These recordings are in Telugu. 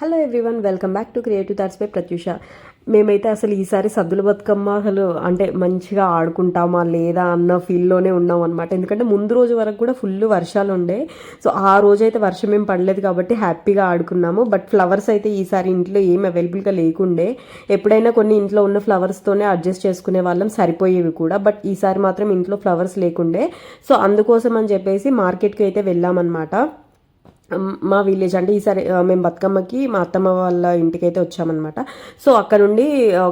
Hello everyone welcome back to creative thoughts by Prathyusha మేమైతే అసలు ఈసారి సద్దుల బతుకమ్మ అసలు అంటే మంచిగా ఆడుకుంటామా లేదా అన్న ఫీల్లోనే ఉన్నాం అనమాట ఎందుకంటే ముందు రోజు వరకు కూడా ఫుల్ వర్షాలు ఉండే. సో ఆ రోజు అయితే వర్షం ఏం పడలేదు కాబట్టి హ్యాపీగా ఆడుకున్నాము. బట్ ఫ్లవర్స్ అయితే ఈసారి ఇంట్లో ఏం అవైలబుల్గా లేకుండే. ఎప్పుడైనా కొన్ని ఇంట్లో ఉన్న ఫ్లవర్స్తోనే అడ్జస్ట్ చేసుకునే వాళ్ళం. సరిపోయేవి కూడా. బట్ ఈసారి మాత్రం ఇంట్లో ఫ్లవర్స్ లేకుండే. సో అందుకోసం అని చెప్పేసి మార్కెట్కి అయితే వెళ్ళామన్నమాట. మా విలేజ్ అంటే ఈసారి మేము బతుకమ్మకి మా అత్తమ్మ వాళ్ళ ఇంటికి అయితే వచ్చామన్నమాట. సో అక్కడ నుండి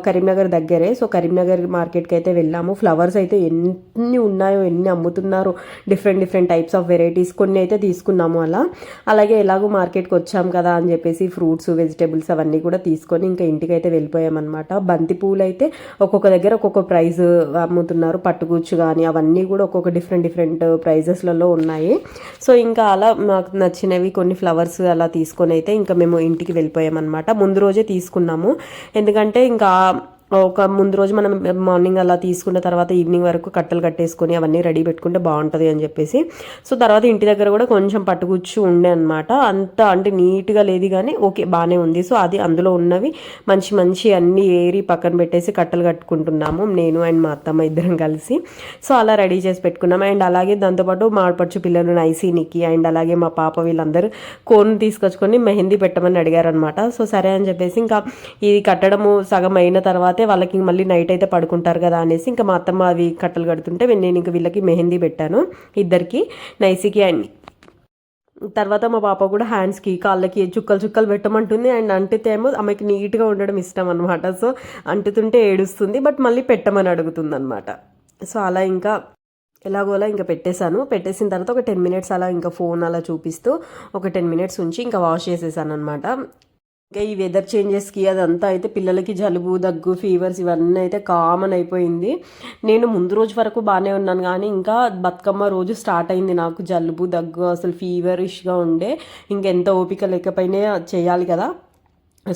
కరీంనగర్ దగ్గరే. సో కరీంనగర్ మార్కెట్కి అయితే వెళ్ళాము. ఫ్లవర్స్ అయితే ఎన్ని ఉన్నాయో ఎన్ని అమ్ముతున్నారో different different types of varieties కొన్ని అయితే తీసుకున్నాము అలా. అలాగే ఎలాగో మార్కెట్కి వచ్చాం కదా అని చెప్పేసి ఫ్రూట్స్ వెజిటేబుల్స్ అవన్నీ కూడా తీసుకొని ఇంకా ఇంటికి అయితే వెళ్ళిపోయామన్నమాట. బంతి పూలు అయితే ఒక్కొక్క దగ్గర ఒక్కొక్క ప్రైజ్ అమ్ముతున్నారు. పట్టుకూచ్చు కానీ అవన్నీ కూడా ఒక్కొక్క డిఫరెంట్ డిఫరెంట్ ప్రైజెస్లలో ఉన్నాయి. సో ఇంకా అలా మాకు నచ్చినవి కొన్ని ఫ్లవర్స్ అలా తీసుకొని అయితే ఇంకా మేము ఇంటికి వెళ్ళిపోయామన్నమాట. ముందు రోజే తీసుకున్నాము. ఎందుకంటే ఇంకా ఒక ముందు రోజు మనం మార్నింగ్ అలా తీసుకున్న తర్వాత ఈవినింగ్ వరకు కట్టలు కట్టేసుకొని అవన్నీ రెడీ పెట్టుకుంటే బాగుంటుంది అని చెప్పేసి. సో తర్వాత ఇంటి దగ్గర కూడా కొంచెం పట్టుకూర్చు ఉండే అనమాట అంత అంటే నీట్గా లేదు కానీ ఓకే బాగానే ఉంది. సో అది అందులో ఉన్నవి మంచి మంచి అన్ని ఏరి పక్కన పెట్టేసి కట్టలు కట్టుకుంటున్నాము. నేను అండ్ మా అత్తమ్మ ఇద్దరం కలిసి. సో అలా రెడీ చేసి పెట్టుకున్నాం. అండ్ అలాగే దాంతోపాటు మాడపడుచు పిల్లలు నైసీనికి అండ్ అలాగే మా పాప వీళ్ళందరూ కోన్ తీసుకొచ్చుకొని మెహందీ పెట్టమని అడిగారనమాట సో సరే అని చెప్పేసి ఇంకా ఇది కట్టడము సగం అయిన తర్వాత వాళ్ళకి మళ్ళీ నైట్ అయితే పడుకుంటారు కదా అనేసి ఇంకా మా అత్తమ్మ అవి కట్టలు కడుతుంటే నేను ఇంకా వీళ్ళకి మెహందీ పెట్టాను ఇద్దరికి నైసికి అండ్ తర్వాత మా పాప కూడా హ్యాండ్స్కి కాళ్ళకి చుక్కలు చుక్కలు పెట్టమంటుంది అండ్ అంటితే ఏమో ఆమెకి నీట్గా ఉండడం ఇష్టం అనమాట సో అంటుతుంటే ఏడుస్తుంది బట్ మళ్ళీ పెట్టమని అడుగుతుంది అనమాట సో అలా ఇంకా ఎలాగోలా ఇంకా పెట్టేశాను. పెట్టేసిన తర్వాత ఒక టెన్ మినిట్స్ అలా ఇంకా ఫోన్ అలా చూపిస్తూ ఒక టెన్ మినిట్స్ ఉంచి ఇంకా వాష్ చేసేసాను అనమాట ఇంకా ఈ వెదర్ చేంజెస్కి అదంతా అయితే పిల్లలకి జలుబు దగ్గు ఫీవర్స్ ఇవన్నీ అయితే కామన్ అయిపోయింది. నేను ముందు రోజు వరకు బాగానే ఉన్నాను కానీ ఇంకా బతుకమ్మ రోజు స్టార్ట్ అయింది నాకు. జలుబు దగ్గు అసలు ఫీవరిష్గా ఉండే. ఇంకెంత ఓపిక లేకపోయినా చేయాలి కదా.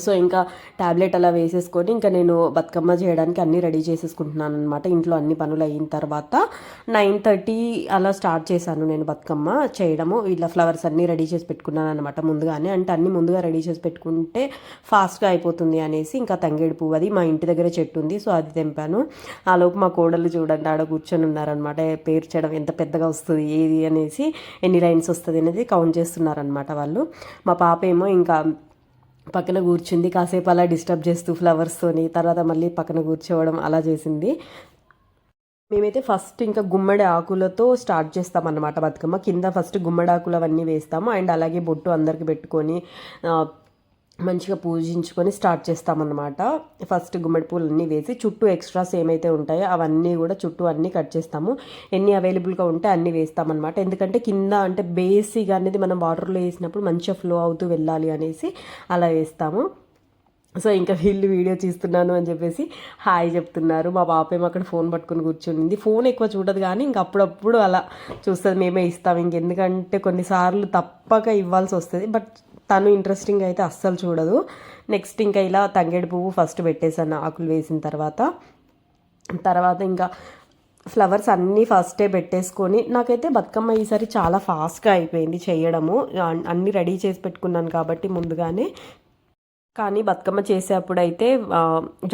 సో ఇంకా ట్యాబ్లెట్ అలా వేసేసుకొని ఇంకా నేను బతుకమ్మ చేయడానికి అన్నీ రెడీ చేసేసుకుంటున్నాను అనమాట ఇంట్లో అన్ని పనులు అయిన తర్వాత నైన్ థర్టీ అలా స్టార్ట్ చేశాను నేను బతుకమ్మ చేయడము. ఇలా ఫ్లవర్స్ అన్నీ రెడీ చేసి పెట్టుకున్నాను అనమాట ముందుగానే. అంటే అన్ని ముందుగా రెడీ చేసి పెట్టుకుంటే ఫాస్ట్గా అయిపోతుంది అనేసి ఇంకా తంగేడు పువ్వు అది మా ఇంటి దగ్గర చెట్టు ఉంది సో అది తెంపాను. ఆలోపు మా కోడలు చూడండి ఆడ కూర్చొని ఉన్నారనమాట పేర్చడం ఎంత పెద్దగా వస్తుంది ఏది అనేసి ఎన్ని లైన్స్ వస్తుంది అనేది కౌంట్ చేస్తున్నారనమాట వాళ్ళు. మా పాప ఏమో ఇంకా పక్కన కూర్చుంది కాసేపు అలా డిస్టర్బ్ చేస్తూ ఫ్లవర్స్తోని తర్వాత మళ్ళీ పక్కన కూర్చోవడం అలా చేసింది. మేమైతే ఫస్ట్ ఇంకా గుమ్మడి ఆకులతో స్టార్ట్ చేస్తామన్నమాట బతుకమ్మ. కింద ఫస్ట్ గుమ్మడి ఆకులు అవన్నీ వేస్తాము. అండ్ అలాగే బొట్టు అందరికి పెట్టుకొని మంచిగా పూజించుకొని స్టార్ట్ చేస్తామన్నమాట. ఫస్ట్ గుమ్మడి పూలు అన్నీ వేసి చుట్టూ ఎక్స్ట్రాస్ ఏమైతే ఉంటాయో అవన్నీ కూడా చుట్టూ అన్నీ కట్ చేస్తాము. ఎన్ని అవైలబుల్గా ఉంటే అన్నీ వేస్తామన్నమాట. ఎందుకంటే కింద అంటే బేసిక్ అనేది మనం వాటర్లో వేసినప్పుడు మంచిగా ఫ్లో అవుతూ వెళ్ళాలి అనేసి అలా వేస్తాము. సో ఇంకా వీళ్ళు వీడియో తీస్తున్నాను అని చెప్పేసి హాయ్ చెప్తున్నారు. మా పాప ఏమో అక్కడ ఫోన్ పట్టుకొని కూర్చునింది. ఫోన్ ఎక్కువ చూడదు కానీ ఇంక అప్పుడప్పుడు అలా చూస్తుంది మేమే ఇస్తాం. ఇంకెందుకంటే కొన్నిసార్లు తప్పక ఇవ్వాల్సి వస్తుంది. బట్ తను ఇంట్రెస్టింగ్ అయితే అస్సలు చూడదు. నెక్స్ట్ ఇంకా ఇలా తంగేడు పువ్వు ఫస్ట్ పెట్టేశాను ఆకులు వేసిన తర్వాత. తర్వాత ఇంకా ఫ్లవర్స్ అన్నీ ఫస్టే పెట్టేసుకొని నాకైతే బతుకమ్మ ఈసారి చాలా ఫాస్ట్గా అయిపోయింది చేయడము. అన్నీ రెడీ చేసి పెట్టుకున్నాను కాబట్టి ముందుగానే. కానీ బతుకమ్మ చేసేప్పుడైతే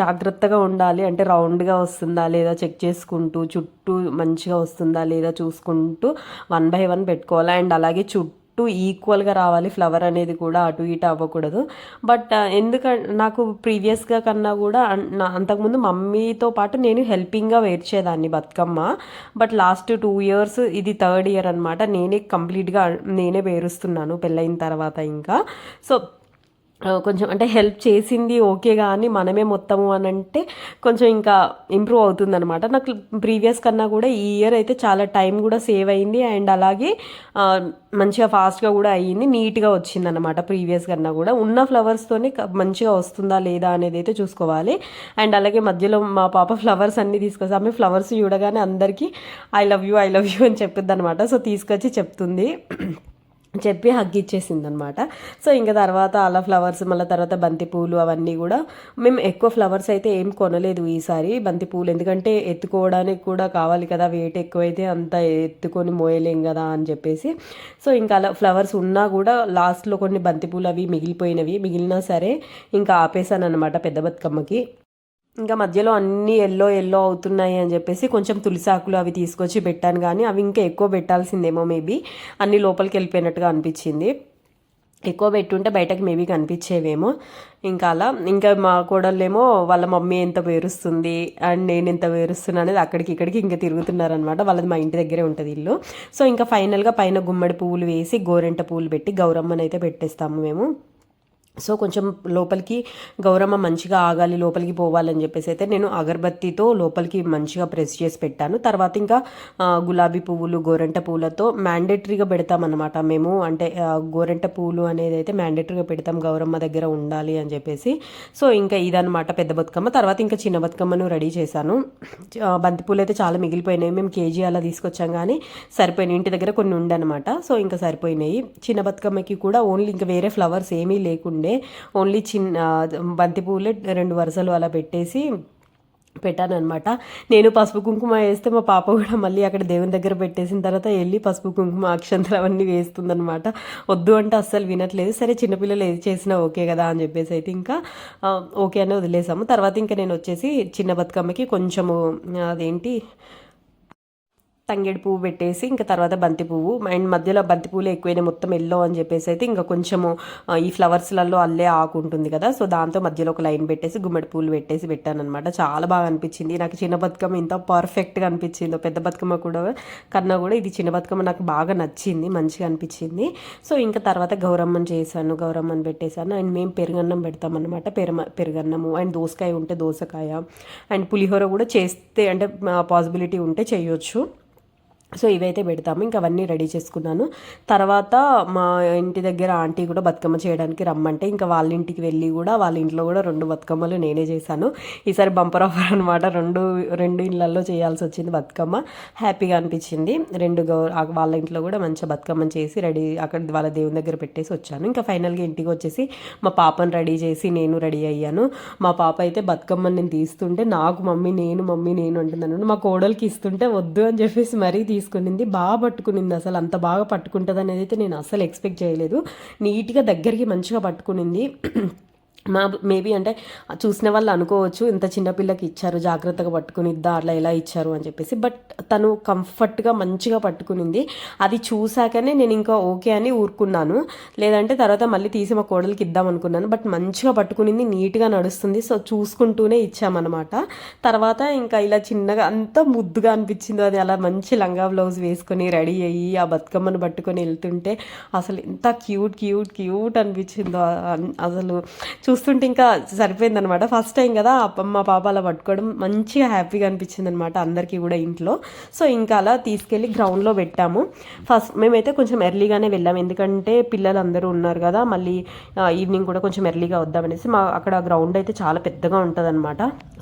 జాగ్రత్తగా ఉండాలి. అంటే రౌండ్గా వస్తుందా లేదా చెక్ చేసుకుంటూ చుట్టూ మంచిగా వస్తుందా లేదా చూసుకుంటూ వన్ బై వన్ పెట్టుకోవాలి. అండ్ అలాగే చుట్టూ ఈక్వల్గా రావాలి. ఫ్లవర్ అనేది కూడా అటు ఇటు అవ్వకూడదు. బట్ ఎందుకంటే నాకు ప్రీవియస్గా కన్నా కూడా అన్- నా- అంతకుముందు మమ్మీతో పాటు నేను హెల్పింగ్గా వేర్చేదాన్ని Bathukamma. But last two years ఇది థర్డ్ ఇయర్ అనమాట నేనే కంప్లీట్గా నేనే వేరుస్తున్నాను పెళ్ళైన తర్వాత ఇంకా. సో కొంచెం అంటే హెల్ప్ చేసింది ఓకే కానీ మనమే మొత్తము అని అంటే కొంచెం ఇంకా ఇంప్రూవ్ అవుతుంది అనమాట నాకు ప్రీవియస్ కన్నా కూడా ఈ ఇయర్ అయితే చాలా టైం కూడా సేవ్ అయింది అండ్ అలాగే మంచిగా ఫాస్ట్గా కూడా అయ్యింది నీట్గా వచ్చింది అనమాట ప్రీవియస్ కన్నా కూడా. ఉన్న ఫ్లవర్స్తోనే మంచిగా వస్తుందా లేదా అనేది అయితే చూసుకోవాలి. అండ్ అలాగే మధ్యలో మా పాప ఫ్లవర్స్ అన్నీ తీసుకొచ్చి ఆమె ఫ్లవర్స్ చూడగానే అందరికీ I love you I love you అని చెప్తుంది అనమాట సో తీసుకొచ్చి చెప్తుంది. చెప్పి హగ్ ఇచ్చేసిందనమాట. సో ఇంకా తర్వాత అలా ఫ్లవర్స్ మళ్ళీ తర్వాత బంతి పూలు అవన్నీ కూడా మేము ఎక్కువ ఫ్లవర్స్ అయితే ఏం కొనలేదు ఈసారి బంతి పూలు. ఎందుకంటే ఎత్తుకోవడానికి కూడా కావాలి కదా వెయిట్ ఎక్కువైతే అంత ఎత్తుకొని మోయలేం కదా అని చెప్పేసి. సో ఇంకా అలా ఫ్లవర్స్ ఉన్నా కూడా లాస్ట్లో కొన్ని బంతి పూలు అవి మిగిలిపోయినవి. మిగిలినా సరే ఇంకా ఆపేసాను అనమాట పెద్ద బతుకమ్మకి. ఇంకా మధ్యలో అన్నీ ఎల్లో ఎల్లో అవుతున్నాయి అని చెప్పేసి కొంచెం తులసాకులు అవి తీసుకొచ్చి పెట్టాను కానీ అవి ఇంకా ఎక్కువ పెట్టాల్సిందేమో మేబీ. అన్ని లోపలికి వెళ్ళిపోయినట్టుగా అనిపించింది. ఎక్కువ పెట్టుంటే బయటకు మేబీ కనిపించేవేమో. ఇంకా అలా ఇంకా మా కోడళ్ళేమో వాళ్ళ మమ్మీ ఎంత వేరుస్తుంది అండ్ నేను ఎంత వేరుస్తున్నా అనేది అక్కడికి ఇక్కడికి ఇంకా తిరుగుతున్నారనమాట వాళ్ళది మా ఇంటి దగ్గరే ఉంటుంది ఇల్లు. సో ఇంకా ఫైనల్గా పైన గుమ్మడి పువ్వులు వేసి గోరెంట పువ్వులు పెట్టి గౌరమ్మనైతే పెట్టేస్తాము మేము. సో కొంచెం లోపలికి గౌరమ్మ మంచిగా ఆగాలి లోపలికి పోవాలని చెప్పేసి అయితే నేను అగరబత్తితో లోపలికి మంచిగా ప్రెస్ చేసి పెట్టాను. తర్వాత ఇంకా గులాబీ పువ్వులు గోరెంట పువ్వులతో మ్యాండేటరీగా పెడతామన్నమాట. మేము అంటే గోరంట గోరెంట పువ్వులు అనేది అయితే మ్యాండేటరీగా పెడతాం గౌరమ్మ దగ్గర ఉండాలి అని చెప్పేసి. సో ఇంకా ఇదనమాట పెద్ద బతుకమ్మ. తర్వాత ఇంకా చిన్న బతుకమ్మను రెడీ చేశాను. బంతిపూలు బంతి అయితే చాలా మిగిలిపోయినాయి. మేము కేజీ అలా తీసుకొచ్చాం కానీ సరిపోయినాయి. ఇంటి దగ్గర కొన్ని ఉండనమాట సో ఇంకా సరిపోయినాయి. చిన్న బతుకమ్మకి కూడా ఓన్లీ ఇంకా వేరే ఫ్లవర్స్ ఏమీ లేకుండే ఓన్లీ చిన్న బంతిపూలు రెండు వరుసలు అలా పెట్టేసి పెట్టాను అనమాట నేను పసుపు కుంకుమ వేస్తే మా పాప కూడా మళ్ళీ అక్కడ దేవుని దగ్గర పెట్టేసిన తర్వాత వెళ్ళి పసుపు కుంకుమ అక్షంతలు అవన్నీ వేస్తుందనమాట వద్దు అంటే అస్సలు వినట్లేదు. సరే చిన్నపిల్లలు ఏది చేసినా ఓకే కదా అని చెప్పేసి అయితే ఇంకా ఓకే అని వదిలేసాము. తర్వాత ఇంకా నేను వచ్చేసి చిన్న బతుకమ్మకి కొంచెము అదేంటి తంగేడు పువ్వు పెట్టేసి ఇంకా తర్వాత బంతి పువ్వు. అండ్ మధ్యలో బంతి పువ్వులు ఎక్కువైనా మొత్తం ఎల్లో అని చెప్పేసి అయితే ఇంకా కొంచెము ఈ ఫ్లవర్స్లలో అల్లే ఆకు ఉంటుంది కదా సో దాంతో మధ్యలో ఒక లైన్ పెట్టేసి గుమ్మడి పూలు పెట్టేసి పెట్టాను అనమాట చాలా బాగా అనిపించింది. నాకు చిన్న బతుకమ్మ ఇంత పర్ఫెక్ట్గా అనిపించింది. పెద్ద బతుకమ్మ కూడా కన్నా కూడా ఇది చిన్న బతుకమ్మ నాకు బాగా నచ్చింది మంచిగా అనిపించింది. సో ఇంకా తర్వాత గౌరమ్మను చేశాను గౌరమ్మను పెట్టేశాను. అండ్ మేము పెరుగన్నం పెడతామన్నమాట పెరుమ పెరుగన్నము. అండ్ దోసకాయ ఉంటే దోసకాయ. అండ్ పులిహోర కూడా చేస్తే అంటే పాసిబిలిటీ ఉంటే చేయొచ్చు. సో ఇవైతే పెడతాము. ఇంకా అవన్నీ రెడీ చేసుకున్నాను. తర్వాత మా ఇంటి దగ్గర ఆంటీ కూడా బతుకమ్మ చేయడానికి రమ్మంటే ఇంకా వాళ్ళ ఇంటికి వెళ్ళి కూడా వాళ్ళ ఇంట్లో కూడా రెండు బతుకమ్మలు నేనే చేశాను. ఈసారి బంపర్ ఆఫర్ అనమాట రెండు రెండు ఇళ్ళల్లో చేయాల్సి వచ్చింది బతుకమ్మ. హ్యాపీగా అనిపించింది. రెండు గౌ వాళ్ళ ఇంట్లో కూడా మంచిగా బతుకమ్మ చేసి రెడీ అక్కడ వాళ్ళ దేవుని దగ్గర పెట్టేసి వచ్చాను. ఇంకా ఫైనల్గా ఇంటికి వచ్చేసి మా పాపను రెడీ చేసి నేను రెడీ అయ్యాను. మా పాప అయితే బతుకమ్మని నేను తీస్తుంటే నాకు మమ్మీ నేను మమ్మీ నేను అంటున్నాను మా కోడలికి ఇస్తుంటే వద్దు అని చెప్పేసి మరీ తీసుకునింది బాగా పట్టుకునింది. అసలు అంత బాగా పట్టుకుంటుంది అనేది అయితే నేను అసలు ఎక్స్పెక్ట్ చేయలేదు. నీట్గా దగ్గరికి మంచిగా పట్టుకునింది. మా మేబీ అంటే చూసిన వాళ్ళు అనుకోవచ్చు ఇంత చిన్నపిల్లకి ఇచ్చారు జాగ్రత్తగా పట్టుకుని ఇద్దా అట్లా ఎలా ఇచ్చారు అని చెప్పేసి. బట్ తను కంఫర్ట్గా మంచిగా పట్టుకునింది. అది చూశాకనే నేను ఇంకా ఓకే అని ఊరుకున్నాను. లేదంటే తర్వాత మళ్ళీ తీసి మా కోడలికి ఇద్దాం అనుకున్నాను. బట్ మంచిగా పట్టుకునింది నీట్గా నడుస్తుంది. సో చూసుకుంటూనే ఇచ్చామన్నమాట. తర్వాత ఇంకా ఇలా చిన్నగా అంత ముద్దుగా అనిపించింది. అది అలా మంచి లంగా బ్లౌజ్ వేసుకొని రెడీ అయ్యి ఆ బతుకమ్మను పట్టుకొని వెళ్తుంటే అసలు ఎంత క్యూట్ క్యూట్ క్యూట్ అనిపించిందో. అసలు చూ చూస్తుంటే ఇంకా సరిపోయింది అనమాట ఫస్ట్ టైం కదా ఆ మా పాప అలా పట్టుకోవడం మంచిగా హ్యాపీగా అనిపించింది అనమాట అందరికీ కూడా ఇంట్లో. సో ఇంకా అలా తీసుకెళ్ళి గ్రౌండ్లో పెట్టాము. ఫస్ట్ మేమైతే కొంచెం ఎర్లీగానే వెళ్ళాము ఎందుకంటే పిల్లలు అందరూ ఉన్నారు కదా మళ్ళీ ఈవినింగ్ కూడా కొంచెం ఎర్లీగా వద్దామనేసి మా అక్కడ గ్రౌండ్ అయితే చాలా పెద్దగా ఉంటుంది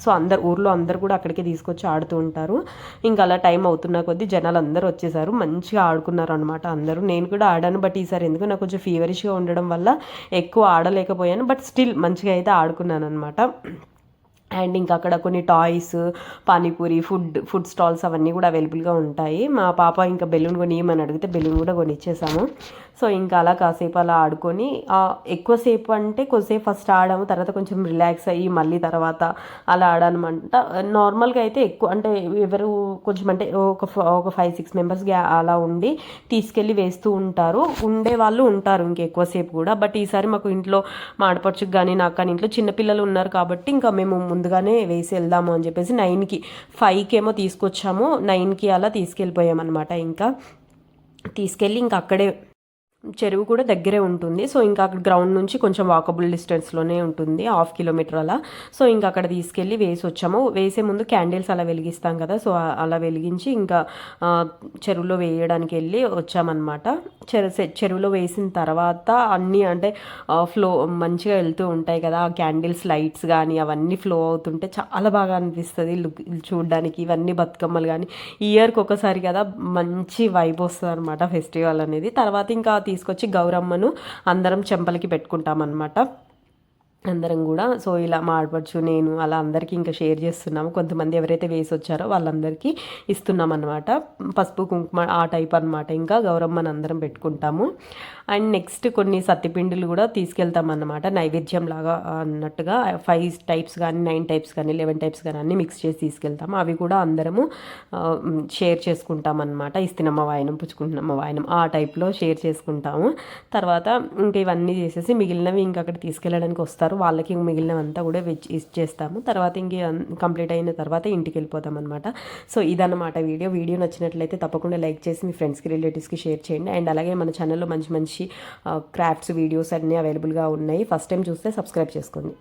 సో అందరు ఊర్లో అందరు కూడా అక్కడికే తీసుకొచ్చి ఆడుతూ ఉంటారు. ఇంకా అలా టైం అవుతున్న కొద్దీ జనాలు అందరూ వచ్చేసారు. మంచిగా ఆడుకున్నారు అనమాట అందరూ. నేను కూడా ఆడాను బట్ ఈసారి ఎందుకు నాకు కొంచెం ఫీవరిష్గా ఉండడం వల్ల ఎక్కువ ఆడలేకపోయాను. బట్ స్టిల్ మంచిగా అయితే ఆడుకున్నాను అనమాట అండ్ ఇంకా అక్కడ కొన్ని toys panipuri food food stalls అవన్నీ కూడా అవైలబుల్గా ఉంటాయి. మా పాప ఇంకా బెలూన్ కొనియమని అడిగితే బెలూన్ కూడా కొనిచ్చేసాము. సో ఇంకా అలా కాసేపు అలా ఆడుకొని ఎక్కువసేపు అంటే కొద్దిసేపు ఫస్ట్ ఆడాము తర్వాత కొంచెం రిలాక్స్ అయ్యి మళ్ళీ తర్వాత అలా ఆడానమాట. నార్మల్గా అయితే ఎక్కువ అంటే ఎవరు కొంచెం అంటే ఒక ఒక ఫైవ్ సిక్స్ మెంబర్స్ అలా ఉండి తీసుకెళ్ళి వేస్తూ ఉంటారు. ఉండే వాళ్ళు ఉంటారు ఇంకెక్కువసేపు కూడా. బట్ ఈసారి మాకు ఇంట్లో మా ఆడపడుచుకు కానీ నాకు కానీ ఇంట్లో చిన్నపిల్లలు ఉన్నారు కాబట్టి ఇంకా మేము ముందుగానే వేసి వెళ్దాము అని చెప్పేసి నైన్కి ఫైవ్కి ఏమో తీసుకొచ్చాము. నైన్కి అలా తీసుకెళ్ళిపోయామన్నమాట. ఇంకా తీసుకెళ్ళి ఇంకా అక్కడే చెరువు కూడా దగ్గరే ఉంటుంది. సో ఇంకా అక్కడ గ్రౌండ్ నుంచి కొంచెం వాకబుల్ డిస్టెన్స్లోనే ఉంటుంది. హాఫ్ కిలోమీటర్ అలా. సో ఇంకా అక్కడ తీసుకెళ్ళి వేసి వచ్చాము. వేసే ముందు క్యాండిల్స్ అలా వెలిగిస్తాం కదా. సో అలా వెలిగించి ఇంకా చెరువులో వేయడానికి వెళ్ళి వచ్చామన్నమాట. చెరు చెరువులో వేసిన తర్వాత అన్నీ అంటే ఫ్లో మంచిగా వెళ్తూ ఉంటాయి కదా. ఆ క్యాండిల్స్ లైట్స్ కానీ అవన్నీ ఫ్లో అవుతుంటే చాలా బాగా అనిపిస్తుంది. లుక్ చూడడానికి ఇవన్నీ బతుకమ్మలు కానీ ఇయర్కి ఒకసారి కదా మంచి వైబ్ వస్తుంది అనమాట ఫెస్టివల్ అనేది. తర్వాత ఇంకా తీసుకు తీసుకొచ్చి గౌరమ్మను అందరం చెంపలకి పెట్టుకుంటాం అనమాట అందరం కూడా. సో ఇలా మా ఆడపడుచు నేను అలా అందరికీ ఇంకా షేర్ చేస్తున్నాము. కొంతమంది ఎవరైతే వేసి వచ్చారో వాళ్ళందరికీ ఇస్తున్నాం అనమాట పసుపు కుంకుమ ఆ టైప్ అనమాట ఇంకా గౌరమ్మని అందరం పెట్టుకుంటాము. అండ్ నెక్స్ట్ కొన్ని సత్తిపిండిలు కూడా తీసుకెళ్తామన్నమాట. నైవేద్యం లాగా అన్నట్టుగా ఫైవ్ టైప్స్ కానీ నైన్ టైప్స్ కానీ లెవెన్ టైప్స్ కానీ అన్నీ మిక్స్ చేసి తీసుకెళ్తాము. అవి కూడా అందరము షేర్ చేసుకుంటాం అనమాట ఇస్తున్నమ్మ వాయనం పుచ్చుకుంటున్నమ్మ వాయనం ఆ టైప్లో షేర్ చేసుకుంటాము. తర్వాత ఇంకా ఇవన్నీ చేసేసి మిగిలినవి ఇంకా అక్కడ తీసుకెళ్ళడానికి వస్తారు. వాళ్ళకి మిగిలినవంతా కూడా ఇచ్చేస్తాము తర్వాత ఇంక కంప్లీట్ అయిన తర్వాత ఇంటికి వెళ్ళిపోతాం అనమాట సో ఇదన్నమాట వీడియో. వీడియో నచ్చినట్లయితే తప్పకుండా లైక్ చేసి మీ ఫ్రెండ్స్కి రిలేటివ్స్కి షేర్ చేయండి. అండ్ అలాగే మన ఛానల్లో మంచి మంచి మంచి క్రాఫ్ట్స్ వీడియోస్ అన్నీ అవైలబుల్గా ఉన్నాయి. ఫస్ట్ టైం చూస్తే సబ్స్క్రైబ్ చేసుకోండి.